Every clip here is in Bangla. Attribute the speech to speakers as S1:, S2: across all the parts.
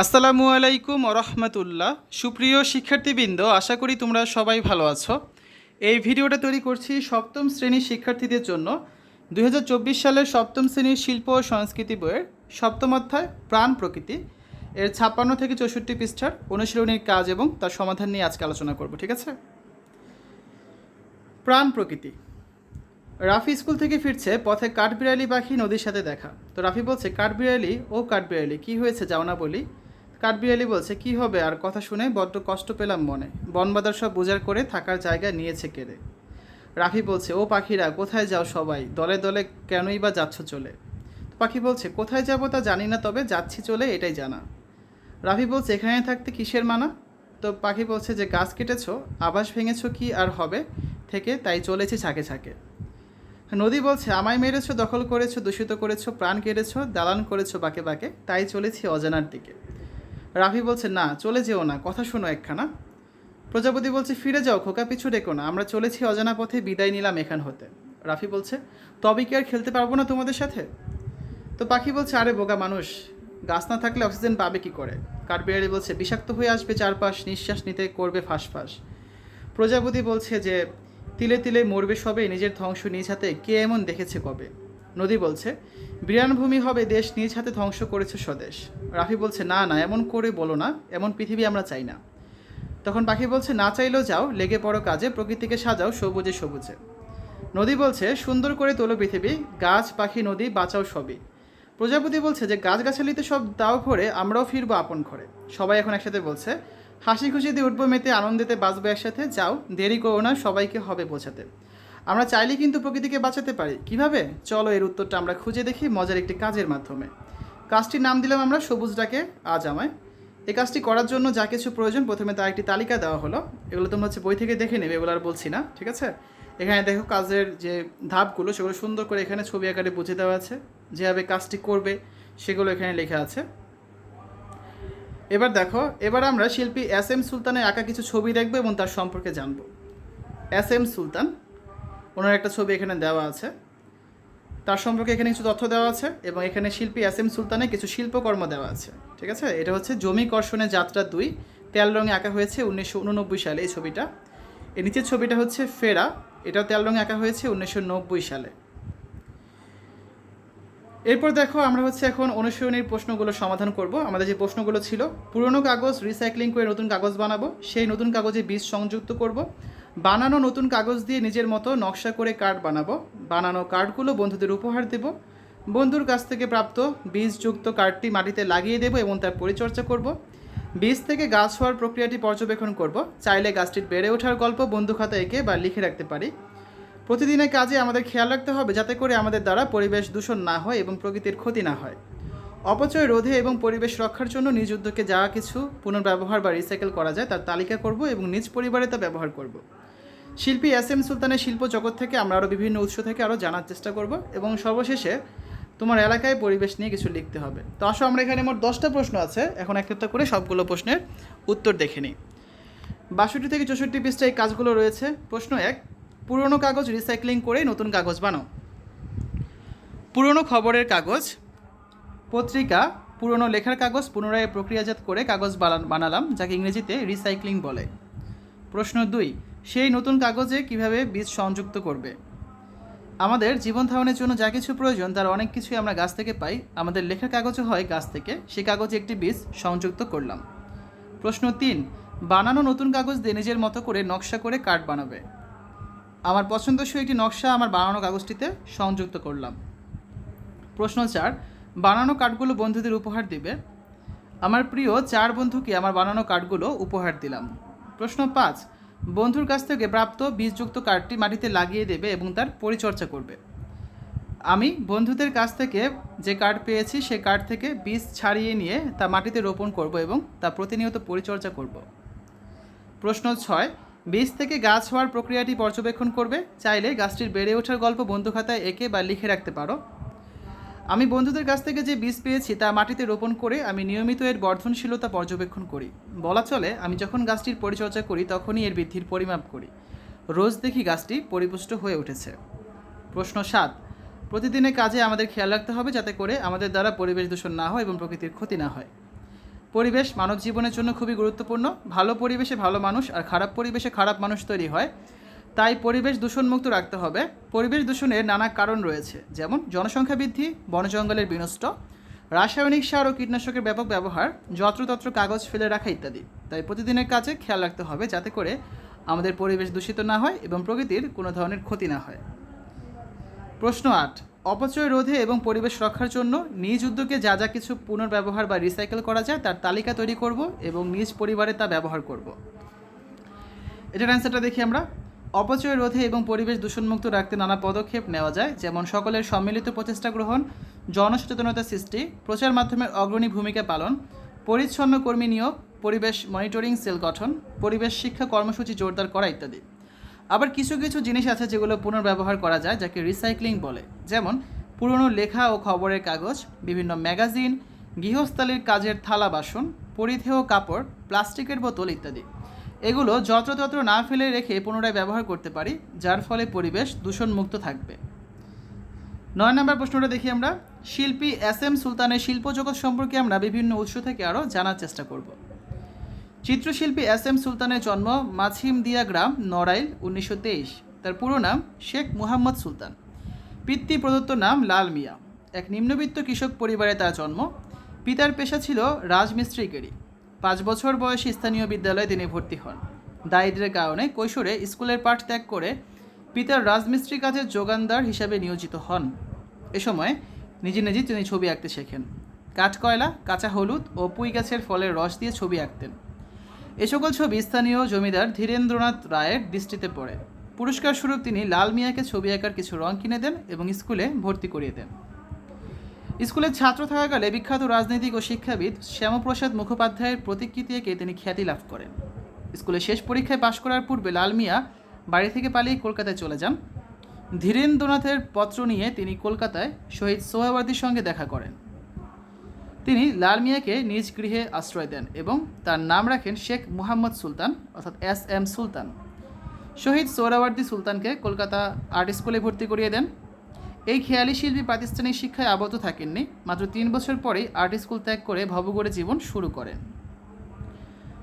S1: আসসালামু আলাইকুম রহমতুল্লাহ। সুপ্রিয় শিক্ষার্থীবৃন্দ, আশা করি তোমরা সবাই ভালো আছো। এই ভিডিওটা তৈরি করছি সপ্তম শ্রেণির শিক্ষার্থীদের জন্য। দু হাজার চব্বিশ সালের সপ্তম শ্রেণির শিল্প ও সংস্কৃতি বইয়ের সপ্তম অধ্যায়, প্রাণ প্রকৃতি। এর ছাপ্পান্ন থেকে চৌষট্টি পৃষ্ঠার অনুশীলনীর কাজ এবং তার সমাধান নিয়ে আজকে আলোচনা করব, ঠিক আছে? প্রাণ প্রকৃতি। রাফি স্কুল থেকে ফিরছে, পথে কাঠবিড়ালি পাখি নদীর সাথে দেখা। তো রাফি বলছে, কাঠবিড়ালি, ও কাঠবিড়ালি, কি হয়েছে? যাও না বলি। কাঠবিড়ালি বলছে, কি হবে? আর কথা শুনে বড্ড কষ্ট পেলাম মনে। বনবাদার সব বোঝার করে থাকার জায়গা নিয়েছে কেড়ে। রাফি বলছে, ও পাখিরা, কোথায় যাও সবাই? দলে দলে কেনই বা যাচ্ছ চলে? পাখি বলছে, কোথায় যাব তা জানি না, তবে যাচ্ছি চলে, এটাই জানা। রাফি বলছে, এখানে থাকতে কিসের মানা? তো পাখি বলছে যে, গাছ কেটেছো, আবাস ভেঙেছো কি আর হবে থেকে, তাই চলেছি ছাকে ছাকে নদী বলছে, আমায় মেরেছো, দখল করেছ, দূষিত করেছ, প্রাণ কেড়েছো, দালান করেছ বাকে বাকে, তাই চলেছি অজানার দিকে। রাফি বলছে, না, চলে যেও না, কথা শোনো একখানা। প্রজাপতি বলছে, ফিরে যাও, খোকা, পিছু ডেকো না, আমরা চলেছি অজানা পথে, বিদায় নিলাম এখান হতে। রাফি বলছে, তবে কি আর খেলতে পারব না তোমাদের সাথে? তো পাখি বলছে, আরে বোকা মানুষ, গাছ না থাকলে অক্সিজেন পাবে কি করে? কাঠবিড়ালি বলছে, বিষাক্ত হয়ে আসবে চারপাশ, নিঃশ্বাস নিতে করবে ফাঁস প্রজাপতি বলছে যে, তিলে তিলে মরবে সবে, নিজের ধ্বংস নিজ হাতে, কে এমন দেখেছে কবে? নদী বলছে, বিরানভূমি হবে দেশ নিজ হাতে ধ্বংস করেছে স্বদেশ। রাফি বলছে, না না, এমন করে বলো না, এমন পৃথিবী আমরা চাই না। তখন পাখি বলছে, না চাইলেও যাও, লেগে পড়ো কাজে, প্রকৃতিকে সাজাও সবুজে সবুজে। নদী বলছে, সুন্দর করে তোলো পৃথিবী, গাছ, পাখি, নদী, বাঁচাও সবই। প্রজাপতি বলছে, যে গাছগাছালিতে সব দাও ঘরে, আমরাও ফিরবো আপন ঘরে। সবাই এখন একসাথে বলছে, হাসি খুশিতে উঠবো মেতে, আনন্দেতে বাঁচবো একসাথে, যাও, দেরি করো না, সবাইকে হবে বোঝাতে। আমরা চাইলে কিন্তু প্রকৃতিকে বাঁচাতে পারি। কীভাবে? চলো এর উত্তরটা আমরা খুঁজে দেখি মজার একটি কাজের মাধ্যমে। কাজটির নাম দিলাম আমরা সবুজ ডাকে আজ আমায়। এই কাজটি করার জন্য যা কিছু প্রয়োজন প্রথমে তার একটি তালিকা দেওয়া হলো। এগুলো তোমরা হচ্ছে বই থেকে দেখে নেবে, এগুলো আর বলছি না, ঠিক আছে? এখানে দেখো কাজের যে ধাপগুলো, সেগুলো সুন্দর করে এখানে ছবি আকারে বুঝে দেওয়া আছে। যেভাবে কাজটি করবে, সেগুলো এখানে লেখা আছে। এবার দেখো, এবার আমরা শিল্পী এস এম সুলতানের আঁকা কিছু ছবি দেখব এবং তার সম্পর্কে জানব। এস এম সুলতান ওনার একটা ছবি এখানে দেওয়া আছে। তার সম্পর্কে এখানে কিছু তথ্য দেওয়া আছে এবং এখানে শিল্পী এস এম সুলতানের কিছু শিল্পকর্ম দেওয়া আছে, ঠিক আছে? এটা হচ্ছে জমি কর্ষণের যাত্রা দুই, তেল রঙে আঁকা হয়েছে উনিশশো উননব্বই সালে এই ছবিটা। এর নিচের ছবিটা হচ্ছে ফেরা, এটাও তেল রঙে আঁকা হয়েছে উনিশশো নব্বই সালে। এরপর দেখো আমরা হচ্ছে এখন অনুশীলনীর প্রশ্নগুলো সমাধান করব। আমাদের যে প্রশ্নগুলো ছিল, পুরনো কাগজ রিসাইক্লিং করে নতুন কাগজ বানাবো, সেই নতুন কাগজে বীজ সংযুক্ত করব। বানানো নতুন কাগজ দিয়ে নিজের মতো নকশা করে কার্ড বানাবো। বানানো কার্ডগুলো বন্ধুদের উপহার দেব। বন্ধুর কাছ থেকে প্রাপ্ত বীজযুক্ত কার্ডটি মাটিতে লাগিয়ে দেবো এবং তার পরিচর্যা করব। বীজ থেকে গাছ হওয়ার প্রক্রিয়াটি পর্যবেক্ষণ করব। চাইলে গাছটির বেড়ে ওঠার গল্প বন্ধু খাতা এঁকে বা লিখে রাখতে পারি। প্রতিদিনের কাজে আমাদের খেয়াল রাখতে হবে যাতে করে আমাদের দ্বারা পরিবেশ দূষণ না হয় এবং প্রকৃতির ক্ষতি না হয়। অপচয় রোধে এবং পরিবেশ রক্ষার জন্য নিজ উদ্যোগে যা কিছু পুনর্ব্যবহার বা রিসাইকেল করা যায় তার তালিকা করব এবং নিজ পরিবারে তা ব্যবহার করব। শিল্পী এস এম সুলতানের শিল্প জগৎ থেকে আমরা আরও বিভিন্ন উৎস থেকে আরও জানার চেষ্টা করব এবং সর্বশেষে তোমার এলাকায় পরিবেশ নিয়ে কিছু লিখতে হবে। তো আসো, আমরা এখানে মোট দশটা প্রশ্ন আছে। এখন একটা একটা করে সবগুলো প্রশ্নের উত্তর দেখে নিই। বাষট্টি থেকে চৌষট্টি পৃষ্ঠায় এই কাজগুলো রয়েছে। প্রশ্ন এক, পুরনো কাগজ রিসাইক্লিং করে নতুন কাগজ বানাও। পুরনো খবরের কাগজ, পত্রিকা, পুরনো লেখার কাগজ পুনরায় প্রক্রিয়াজাত করে কাগজ বানালাম, যাকে ইংরেজিতে রিসাইক্লিং বলে। প্রশ্ন দুই সেই নতুন কাগজে কীভাবে বীজ সংযুক্ত করবে? আমাদের জীবন ধারণের জন্য যা কিছু প্রয়োজন, তার অনেক কিছুই আমরা গাছ থেকে পাই। আমাদের লেখার কাগজও হয় গাছ থেকে। সেই কাগজে একটি বীজ সংযুক্ত করলাম। প্রশ্ন তিন, বানানো নতুন কাগজ দিয়ে নিজের মতো করে নকশা করে কার্ড বানাবে। আমার পছন্দসই একটি নকশা আমার বানানো কাগজটিতে সংযুক্ত করলাম। প্রশ্ন চার, বানানো কার্ডগুলো বন্ধুদের উপহার দিবে? আমার প্রিয় চার বন্ধুকে আমার বানানো কার্ডগুলো উপহার দিলাম। প্রশ্ন পাঁচ বন্ধুর কাছ থেকে প্রাপ্ত বীজযুক্ত কার্ডটি মাটিতে লাগিয়ে দেবে এবং তার পরিচর্যা করবে। আমি বন্ধুদের কাছ থেকে যে কার্ড পেয়েছি, সে কার্ড থেকে বীজ ছাড়িয়ে নিয়ে তা মাটিতে রোপণ করব এবং তা প্রতিনিয়ত পরিচর্যা করব। প্রশ্ন ছয়, বীজ থেকে গাছ হওয়ার প্রক্রিয়াটি পর্যবেক্ষণ করবে? চাইলে গাছটির বেড়ে ওঠার গল্প বন্ধু খাতায় এঁকে বা লিখে রাখতে পারো। আমি বন্ধুদের কাছ থেকে যে বীজ পেয়েছি তা মাটিতে রোপণ করে আমি নিয়মিত এর বর্ধনশীলতা পর্যবেক্ষণ করি। বলা চলে, আমি যখন গাছটির পরিচর্যা করি তখনই এর বৃদ্ধির পরিমাপ করি। রোজ দেখি গাছটি পরিপুষ্ট হয়ে উঠেছে। প্রশ্ন সাত প্রতিদিনের কাজে আমাদের খেয়াল রাখতে হবে যাতে করে আমাদের দ্বারা পরিবেশ দূষণ না হয় এবং প্রকৃতির ক্ষতি না হয়। পরিবেশ মানব জীবনের জন্য খুবই গুরুত্বপূর্ণ। ভালো পরিবেশে ভালো মানুষ আর খারাপ পরিবেশে খারাপ মানুষ তৈরি হয়। তাই পরিবেশ দূষণমুক্ত রাখতে হবে। পরিবেশ দূষণের নানা কারণ রয়েছে, যেমন জনসংখ্যা বৃদ্ধি বন জঙ্গলের বিনষ্ট, রাসায়নিক সার ও কীটনাশকের ব্যাপক ব্যবহার, যত্রতত্র কাগজ ফেলে রাখা ইত্যাদি। তাই প্রতিদিনের কাজে খেয়াল রাখতে হবে যাতে করে আমাদের পরিবেশ দূষিত না হয় এবং প্রকৃতির কোনো ধরনের ক্ষতি না হয়। প্রশ্ন আট, অপচয় রোধে এবং পরিবেশ রক্ষার জন্য নিজ উদ্যোগে যা যা কিছু পুনর্ব্যবহার বা রিসাইকেল করা যায় তার তালিকা তৈরি করব এবং নিজ পরিবারে তা ব্যবহার করব। এটার অ্যান্সারটা দেখি আমরা। অপচয় রোধে এবং পরিবেশ দূষণমুক্ত রাখতে নানা পদক্ষেপ নেওয়া যায়, যেমন সকলের সম্মিলিত প্রচেষ্টা গ্রহণ, জনসচেতনতা সৃষ্টি, প্রচার মাধ্যমের অগ্রণী ভূমিকা পালন, পরিচ্ছন্ন কর্মী নিয়োগ, পরিবেশ মনিটরিং সেল গঠন, পরিবেশ শিক্ষা কর্মসূচি জোরদার করা ইত্যাদি। আবার কিছু কিছু জিনিস আছে যেগুলো পুনর্ব্যবহার করা যায়, যাকে রিসাইক্লিং বলে। যেমন, পুরনো লেখা ও খবরের কাগজ, বিভিন্ন ম্যাগাজিন, গৃহস্থালির কাজের থালা বাসন, পরিধেয় কাপড়, প্লাস্টিকের বোতল ইত্যাদি। এগুলো যত্রতত্র না ফেলে রেখে পুনরায় ব্যবহার করতে পারি, যার ফলে পরিবেশ দূষণমুক্ত থাকবে। নয় নম্বর প্রশ্নটা দেখি আমরা। শিল্পী এস এম সুলতানের শিল্পজগৎ সম্পর্কে আমরা বিভিন্ন উৎস থেকে আরও জানার চেষ্টা করব। চিত্রশিল্পী এস এম সুলতানের জন্ম মাছিমদিয়া গ্রাম, নড়াইল, উনিশশো তেইশ। তার পুরো নাম শেখ মুহাম্মদ সুলতান। পিতৃ প্রদত্ত নাম লাল মিয়া। এক নিম্নবিত্ত কৃষক পরিবারে তার জন্ম। পিতার পেশা ছিল রাজমিস্ত্রিকেরই। পাঁচ বছর বয়সী স্থানীয় বিদ্যালয়ে তিনি ভর্তি হন। দারিদ্র্যের কারণে কৈশোরে স্কুলের পাঠ ত্যাগ করে পিতার রাজমিস্ত্রি কাজের যোগানদার হিসাবে নিয়োজিত হন। এ সময় নিজে নিজে তিনি ছবি আঁকতে শেখেন। কাঠকয়লা, কাঁচা হলুদ ও পুঁই গাছের ফলের রস দিয়ে ছবি আঁকতেন। এ সকল ছবি স্থানীয় জমিদার ধীরেন্দ্রনাথ রায়ের দৃষ্টিতে পড়ে। পুরস্কার স্বরূপ তিনি লাল মিয়াকে ছবি আঁকার কিছু রং কিনে দেন এবং স্কুলে ভর্তি করিয়ে দেন। স্কুলের ছাত্র থাকাকালে বিখ্যাত রাজনৈতিক ও শিক্ষাবিদ শ্যামপ্রসাদ মুখোপাধ্যায়ের প্রতিকৃতি এঁকে তিনি খ্যাতি লাভ করেন। স্কুলের শেষ পরীক্ষায় পাশ করার পূর্বে লাল মিয়া বাড়ি থেকে পালিয়ে কলকাতায় চলে যান। ধীরেন্দ্রনাথের পত্র নিয়ে তিনি কলকাতায় শহীদ সোহাবার্দির সঙ্গে দেখা করেন। তিনি লাল মিয়াকে নিজ গৃহে আশ্রয় দেন এবং তার নাম রাখেন শেখ মুহাম্মদ সুলতান, অর্থাৎ এস এম সুলতান। শহীদ সোহরাওয়ার্দী সুলতানকে কলকাতা আর্ট স্কুলে ভর্তি করিয়ে দেন। এই খেয়ালি শিল্পী প্রাতিষ্ঠানিক শিক্ষায় আবদ্ধ থাকেননি। মাত্র তিন বছর পরেই আর্ট স্কুল ত্যাগ করে ভবগড়ে জীবন শুরু করেন।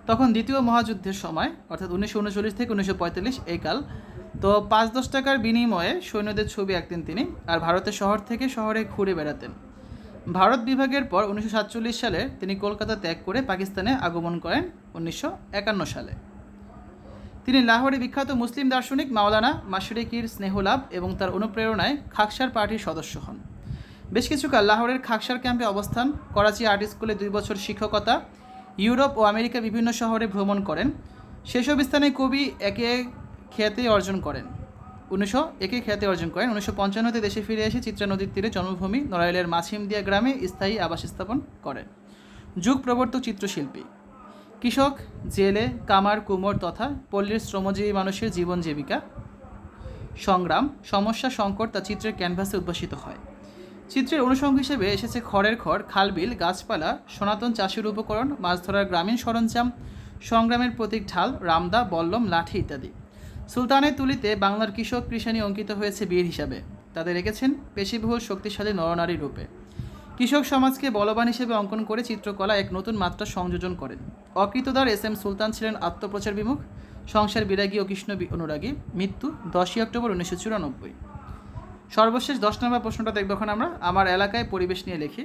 S1: তখন দ্বিতীয় মহাযুদ্ধের সময়, অর্থাৎ উনিশশো উনচল্লিশ থেকে উনিশশো পঁয়তাল্লিশ এই কাল, তো পাঁচ দশ টাকার বিনিময়ে সৈন্যদের ছবি আঁকতেন তিনি আর ভারতের শহর থেকে শহরে ঘুরে বেড়াতেন। ভারত বিভাগের পর উনিশশো সাতচল্লিশ সালে তিনি কলকাতা ত্যাগ করে পাকিস্তানে আগমন করেন উনিশশো একান্ন সালে। তিনি লাহোরে বিখ্যাত মুসলিম দার্শনিক মাওলানা মাশরিকির স্নেহলাভ এবং তার অনুপ্রেরণায় খাকসার পার্টির সদস্য হন। বেশ কিছুকাল লাহোরের খাকসার ক্যাম্পে অবস্থান, করাচি আর্ট স্কুলে দুই বছর শিক্ষকতা, ইউরোপ ও আমেরিকা বিভিন্ন শহরে ভ্রমণ করেন। সেসব স্থানে কবি একে খ্যাতি অর্জন করেন। উনিশশো একে খ্যাতি অর্জন করেন। উনিশশো পঞ্চান্নতে দেশে ফিরে এসে চিত্রা নদীর তীরে জন্মভূমি নড়াইলের মাছিমদিয়া গ্রামে স্থায়ী আবাস স্থাপন করেন। যুগ প্রবর্তক চিত্রশিল্পী। কৃষক, জেলে, কামার, কুমোর তথা পল্লীর শ্রমজীবী মানুষের জীবন জীবিকা। সংগ্রাম, সমস্যা, সংকট তা চিত্রের ক্যানভাসে উদ্ভাসিত হয়। চিত্রের অনুষঙ্গ হিসেবে এসেছে খড়ের খড় খালবিল গাছপালা, সনাতন চাষের উপকরণ, মাছ ধরার গ্রামীণ সরঞ্জাম, সংগ্রামের প্রতীক ঢাল, রামদা, বল্লম, লাঠি ইত্যাদি। সুলতানের তুলিতে বাংলার কৃষক কৃষানি অঙ্কিত হয়েছে বীর হিসাবে। তাদের রেখেছেন পেশিবহুল, শক্তিশালী নরনারী রূপে। কৃষক সমাজকে বলবান হিসেবে অঙ্কন করে চিত্রকলা এক নতুন মাত্রা সংযোজন করেন। অকৃতদার এস এম সুলতান ছিলেন আত্মপ্রচার বিমুখ। সংসার বিরাগী ও কৃষ্ণ অনুরাগী। মৃত্যু দশই অক্টোবর উনিশশো চুরানব্বই। সর্বশেষ দশ নম্বর প্রশ্নটা দেখব এখন আমরা। আমার এলাকায় পরিবেশ নিয়ে লিখি।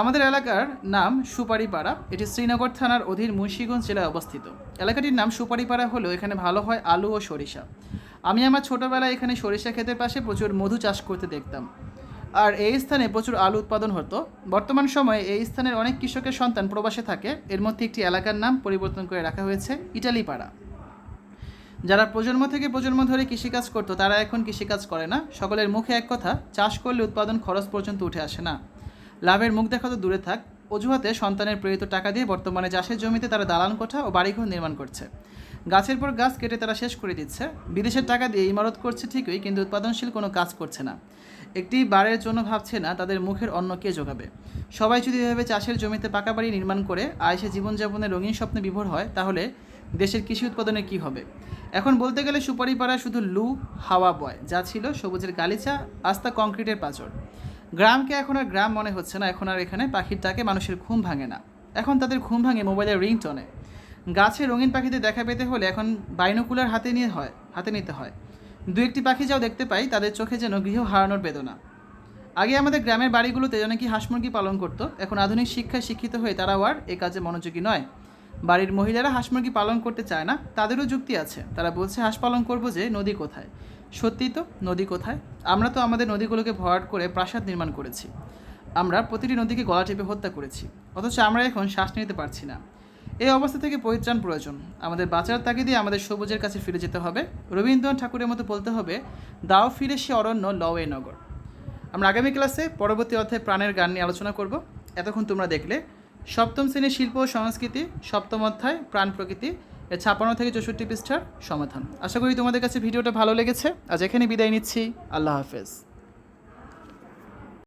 S1: আমাদের এলাকার নাম সুপারিপাড়া। এটি শ্রীনগর থানার অধীন মুন্সিগঞ্জ জেলায় অবস্থিত। এলাকাটির নাম সুপারিপাড়া হলেও এখানে ভালো হয় আলু ও সরিষা। আমি আমার ছোটোবেলায় এখানে সরিষা ক্ষেতের পাশে প্রচুর মধু চাষ করতে দেখতাম। আর এই স্থানে প্রচুর আলু উৎপাদন হতো। বর্তমান সময়ে এই স্থানের অনেক কৃষকের সন্তান প্রবাসে থাকে। এর মধ্যে একটি এলাকার নাম পরিবর্তন করে রাখা হয়েছে, ইটালিপাড়া। যারা প্রজন্ম থেকে প্রজন্ম ধরে কৃষিকাজ করতো, তারা এখন কৃষিকাজ করে না। সকলের মুখে এক কথা, চাষ করলে উৎপাদন খরচ পর্যন্ত উঠে আসে না। লাভের মুখ দেখা তো দূরে থাক। অজুহাতে সন্তানের প্রেরিত টাকা দিয়ে বর্তমানে চাষের জমিতে তারা দালান কোঠা ও বাড়িঘর নির্মাণ করছে। গাছের পর গাছ কেটে তারা শেষ করে দিচ্ছে। বিদেশের টাকা দিয়ে ইমারত করছে ঠিকই, কিন্তু উৎপাদনশীল কোনো কাজ করছে না। একটি বারের জন্য ভাবছে না, তাদের মুখের অন্ন কে জোগাবে? সবাই যদি এভাবে চাষের জমিতে পাকা বাড়ি নির্মাণ করে আয়সে জীবনযাপনের রঙিন স্বপ্নে বিভোর হয়, তাহলে দেশের কৃষি উৎপাদনে কী হবে? এখন বলতে গেলে সুপারিপাড়া শুধু লু, হাওয়া বয়, যা ছিল সবুজের গালিচা, আস্তা কংক্রিটের পাচর গ্রামকে এখন আর গ্রাম মনে হচ্ছে না, এখন আর এখানে পাখির ডাকে মানুষের ঘুম ভাঙে না। এখন তাদের ঘুম ভাঙে মোবাইলের রিংটনে। গাছে রঙিন পাখিদের দেখা পেতে হলে এখন বাইনোকুলার হাতে নিয়ে হয়, হাতে নিতে হয়। দু একটি পাখি যাও দেখতে পাই, তাদের চোখে যেন গৃহ হারানোর বেদনা। আগে আমাদের গ্রামের বাড়িগুলোতে যেন কি হাঁস মুরগি পালন করতো, এখন আধুনিক শিক্ষায় শিক্ষিত হয়ে তারাও আর এ কাজে মনোযোগী নয়। বাড়ির মহিলারা হাঁস মুরগি পালন করতে চায় না, তাদেরও যুক্তি আছে। তারা বলছে, হাঁস পালন করব যে, নদী কোথায়? সত্যি তো, নদী কোথায়? আমরা তো আমাদের নদীগুলোকে ভরাট করে প্রাসাদ নির্মাণ করেছি। আমরা প্রতিটি নদীকে গলা টেপে হত্যা করেছি। অথচ আমরা এখন শ্বাস নিতে পারছি না। এই অবস্থা থেকে পরিত্রাণ প্রয়োজন। আমাদের বাঁচার তাগিদে আমাদের সবুজের কাছে ফিরে যেতে হবে। রবীন্দ্রনাথ ঠাকুরের মতো বলতে হবে, দাও ফিরে সে অরণ্য, লও এ নগর। আমরা আগামী ক্লাসে পরবর্তী অধ্যায়ে প্রাণের গান নিয়ে আলোচনা করব। এতক্ষণ তোমরা দেখলে, সপ্তম শ্রেণির শিল্প ও সংস্কৃতি, সপ্তম অধ্যায়, প্রাণ প্রকৃতি এর ছাপান্ন থেকে চৌষট্টি পৃষ্ঠার সমাধান। আশা করি তোমাদের কাছে ভিডিওটা ভালো লেগেছে। আজ এখানে বিদায় নিচ্ছি। আল্লাহ হাফেজ।